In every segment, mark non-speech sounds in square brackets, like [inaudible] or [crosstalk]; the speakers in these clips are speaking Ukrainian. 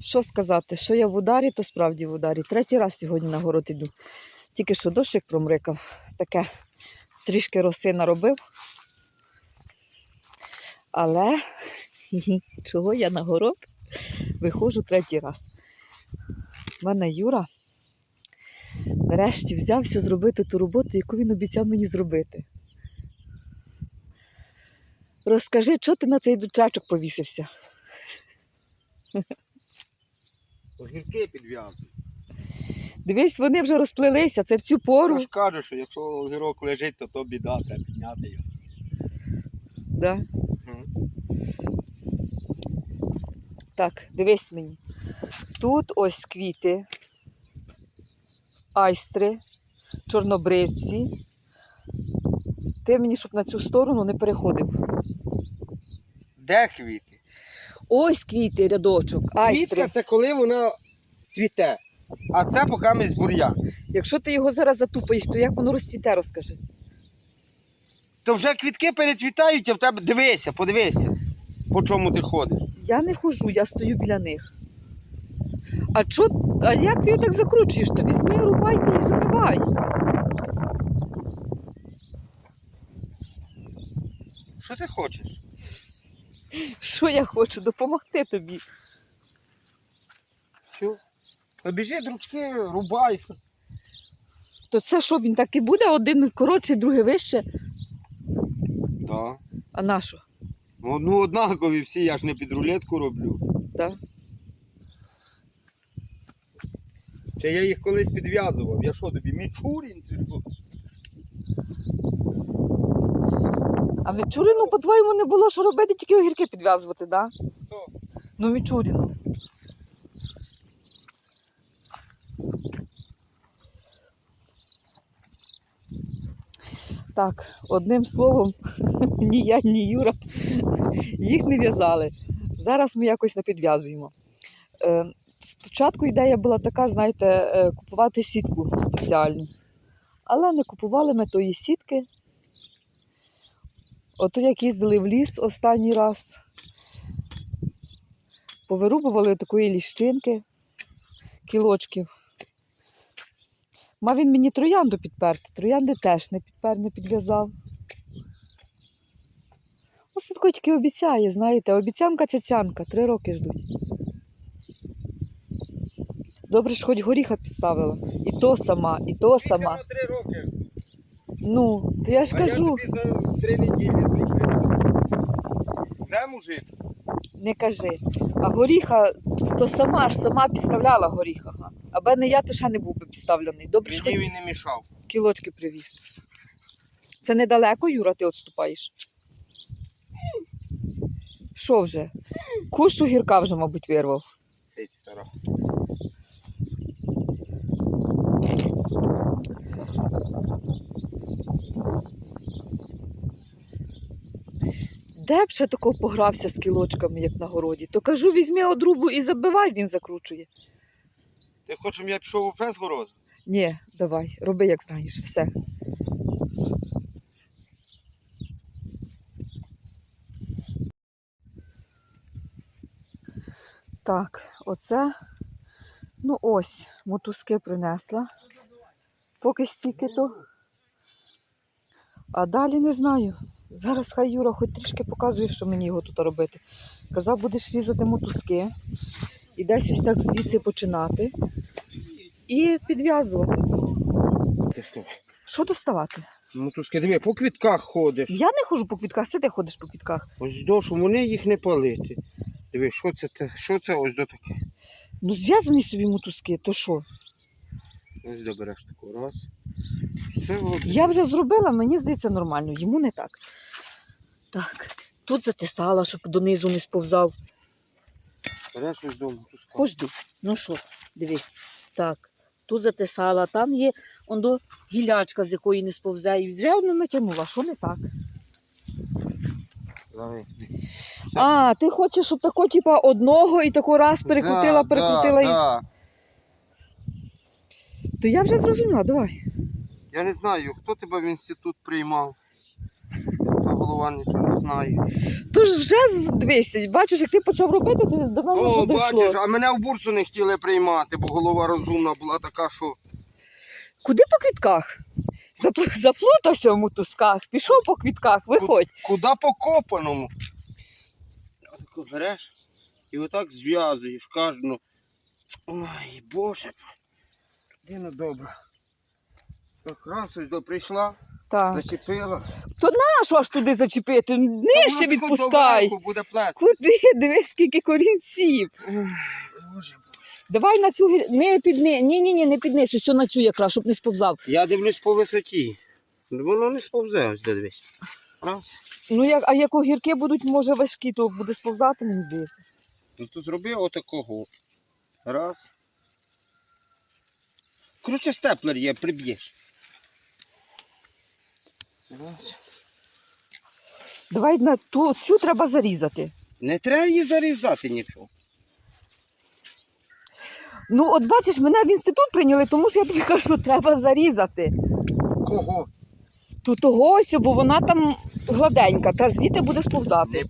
Що сказати, що я в ударі, то справді в ударі. Третій раз сьогодні на город іду. Тільки що дощик промрикав, таке трішки роси наробив. Але [laughs] чого я на город виходжу третій раз. У мене Юра нарешті взявся зробити ту роботу, яку він обіцяв мені зробити. Розкажи, чого ти на цей дучачок повісився? [laughs] Огірки підв'язують. Дивись, вони вже розплилися, це в цю пору. Я ж кажу, що якщо огірок лежить, то то біда, треба підняти його. Да. Мгм. Так, дивись мені. Тут ось квіти, айстри, чорнобривці. Ти мені, щоб на цю сторону не переходив. Де квіти? Ось квіти, рядочок, айстри. Квітка це коли вона цвіте. А це поки ми бур'ян. Якщо ти його зараз затупаєш, то як воно розцвіте, розкажи. То вже квітки перецвітають, а в тебе дивися, подивися, по чому ти ходиш. Я не хожу, я стою біля них. А чо, а як ти його так закручуєш? То візьми, рубайте і забивай. Що ти хочеш? Що я хочу? Допомогти тобі. Все. Та біжи, дручки, рубайся. То це що, він так і буде? Один коротший, другий вище. Да. А на що? Ну, однакові всі, я ж не під рулетку роблю. Да? Чи я їх колись підв'язував? Я що тобі, Мічурін? чи що? А Мічуріну, по-твоєму, не було що робити, тільки огірки підв'язувати, да? Хто? Ну, Мічуріну. Так, одним словом, [laughs] ні я, ні Юра їх не в'язали. Зараз ми якось не підв'язуємо. Е, спочатку ідея була така, знаєте, е, купувати сітку спеціальну. Але не купували ми тої сітки. Ото як їздили в ліс останній раз, повирубували такої ліщинки, кілочків. Мав він мені троянду підперти, троянди теж не підпер, не підв'язав. Ось таке тільки обіцяє, знаєте, обіцянка цяцянка, три роки ждуть. Добре, що хоч горіха підставила. І то сама, і то сама. Три роки. Ну, то я ж а кажу. я тобі за три неділі зроблю. Мужик? Не кажи. А горіха, то сама ж сама підставляла горіха. га. Аби не я, то ще не був би підставлений. Добре, що Мені хоч він не мішав. кілочки привіз. Це недалеко, Юра, ти відступаєш? Що вже? Кушу гірка вже, мабуть, вирвав. Цей стара. Де б ще такого погрався з кілочками, як на городі? То кажу, візьми одрубу і забивай, він закручує. Ти хочеш, щоб я пішов у прес город? Ні, давай, роби, як знаєш, все. Так, оце, ну ось, мотузки принесла. Поки стільки то. А далі не знаю. Зараз хай Юра хоч трішки показує, що мені його тут робити. Казав, будеш різати мотузки і десь ось так звідси починати і підв'язувати. Що доставати? То скиди, по квітках ходиш. Я не ходжу по квітках, це ти ходиш по квітках. Ось до, що вони їх не палити. Диви, що це, те- що це ось до таке? Ну, зв'язані собі мотузки, то що? Ось добереш таку раз. От. Я вже зробила, мені здається нормально, йому не так. Так, тут затисала, щоб донизу не сповзав. Береш ось до мотузка. Хожди. Ну що, дивись. Так, тут затисала, там є он до гілячка, з якої не сповзе, і вже одну натягнула. Що не так? А, ти хочеш, щоб тако, типа, одного і тако раз перекрутила, Да, перекрутила да, і. да. То я вже зрозуміла, давай. Я не знаю, хто тебе в інститут приймав. та голова нічого не знає. Тож вже з- дивись, бачиш, як ти почав робити, то до мене О, вже дійшло. бачиш, а мене в бурсу не хотіли приймати, бо голова розумна була така, що. Куди по квітках? Запл- Заплутався в мотузках, пішов по квітках, виходь. Куди по копаному? Отако береш і отак зв'язуєш кожну. Ой, Боже. Людина добра. Так раз ось до прийшла, Так. зачепила. А що ж туди зачепити? Нижче відпускай. буде плести. Куди? Дивись, скільки корінців. Боже, Боже. Давай на цю гі- не підни. Ні, ні, ні, не піднись, ось на цю якраз, щоб не сповзав. Я дивлюсь по висоті. Воно не сповзе, ось де дивись. Раз. Ну як, а як огірки будуть, може, важкі, то буде сповзати, мені здається. Ну то зроби отакого. Раз. Коротше, степлер є, приб'єш. Давай на ту цю треба зарізати. Не треба її зарізати нічого. Ну, от бачиш, мене в інститут прийняли, тому що я тобі кажу, треба зарізати. Кого? Ту того ось, бо вона там гладенька, та звідти буде сповзати.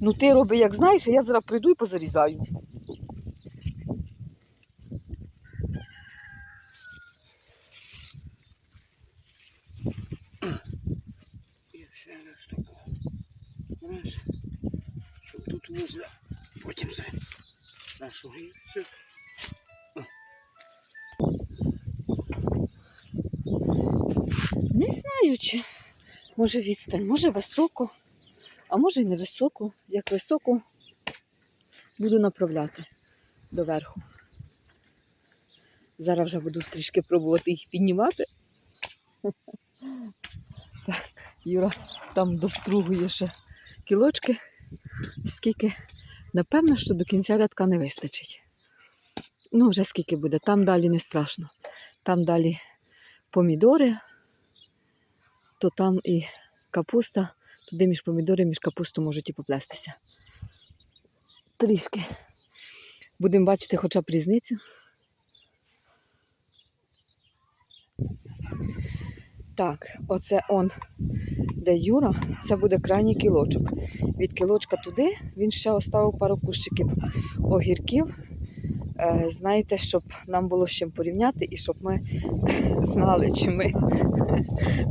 Ну ти роби, як знаєш, а я зараз прийду і позарізаю. І ще раз таку. Раз. Щоб тут вузля. Потім за нашого і все. Не знаю, чи може відстань, може високо, а може й не високо. Як високо буду направляти доверху. Зараз вже буду трішки пробувати їх піднімати. Так, Юра там достругує ще кілочки. Скільки, напевно, що до кінця рядка не вистачить. Ну, вже скільки буде, там далі не страшно. Там далі помідори, то там і капуста, туди між помідори, між капусту можуть і поплестися. Трішки. Будемо бачити хоча б різницю. Так, оце он, де Юра, це буде крайній кілочок. Від кілочка туди він ще оставив пару кущиків огірків. Е, знаєте, щоб нам було з чим порівняти і щоб ми [laughs] знали, чи ми [laughs]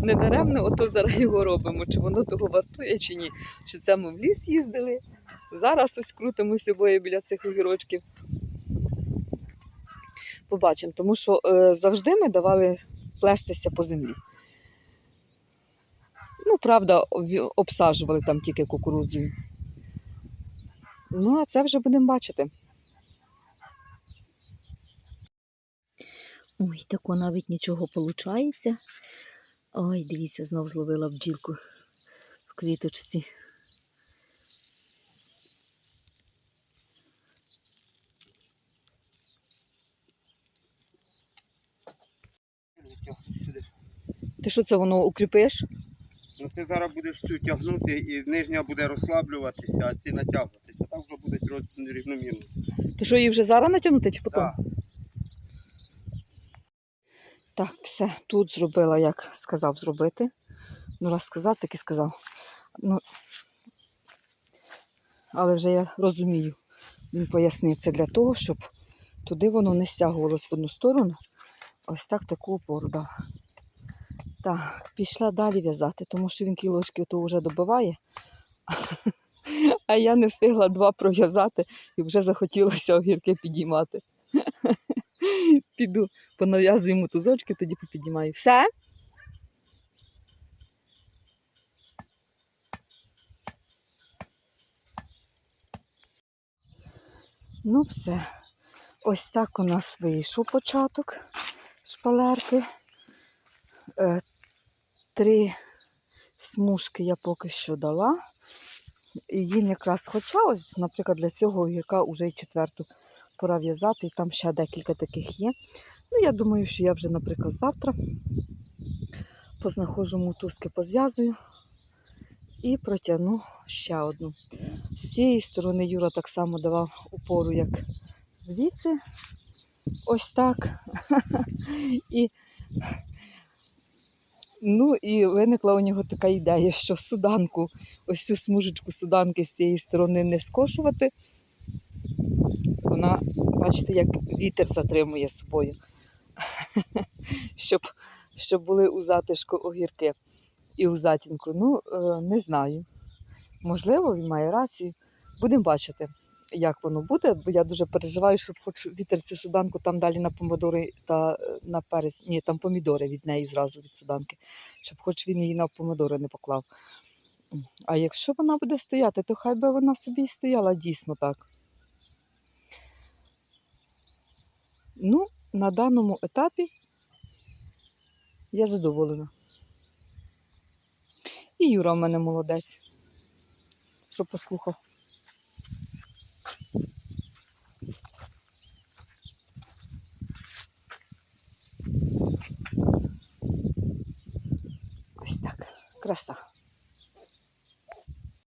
не даремно ото зараз його робимо, чи воно того вартує, чи ні. Чи це ми в ліс їздили. Зараз ось крутимося обоє біля цих огірочків. Побачимо, тому що е, завжди ми давали плестися по землі. Ну, правда, обсаджували там тільки кукурудзою. Ну, а це вже будемо бачити. Ой, тако навіть нічого виходить. Ой, дивіться, знов зловила бджілку в квіточці. Ти що це воно укріпиш? Ну ти зараз будеш цю тягнути і нижня буде розслаблюватися, а ці натягуватися. Так вже буде рівномірно. Ти що її вже зараз натягнути чи потім? Так. Так, все, тут зробила, як сказав зробити. Ну, раз сказав, так і сказав. Ну, але вже я розумію. Він пояснив це для того, щоб туди воно не стягувалось в одну сторону. Ось так таку опору дав. Так, пішла далі в'язати, тому що він кілочки то вже добиває. [laughs] А я не встигла два пров'язати і вже захотілося огірки підіймати. [laughs] Піду понав'язую мотузочки, тоді попіднімаю. Все? Ну, все. Ось так у нас вийшов початок шпалерки. Три смужки я поки що дала. І їм якраз хоча ось, наприклад, для цього огірка вже й четверту пора в'язати, і там ще декілька таких є. Ну, я думаю, що я вже, наприклад, завтра познаходжу мотузки, позв'язую і протягну ще одну. З цієї сторони Юра так само давав опору, як звідси. Ось так. [laughs] І Ну і виникла у нього така ідея, що суданку, ось цю смужечку суданки з цієї сторони не скошувати. Вона, бачите, як вітер затримує собою, [laughs] щоб, щоб були у затишку огірки і у затінку. Ну, е, не знаю. Можливо, він має рацію. Будемо бачити, як воно буде, бо я дуже переживаю, щоб хоч вітер цю суданку там далі на помидори та е, на перець. Ні, там помідори від неї зразу від суданки, щоб хоч він її на помидори не поклав. А якщо вона буде стояти, то хай би вона собі і стояла дійсно так. Ну, на даному етапі я задоволена. І Юра в мене молодець, що послухав. Ось так. Краса.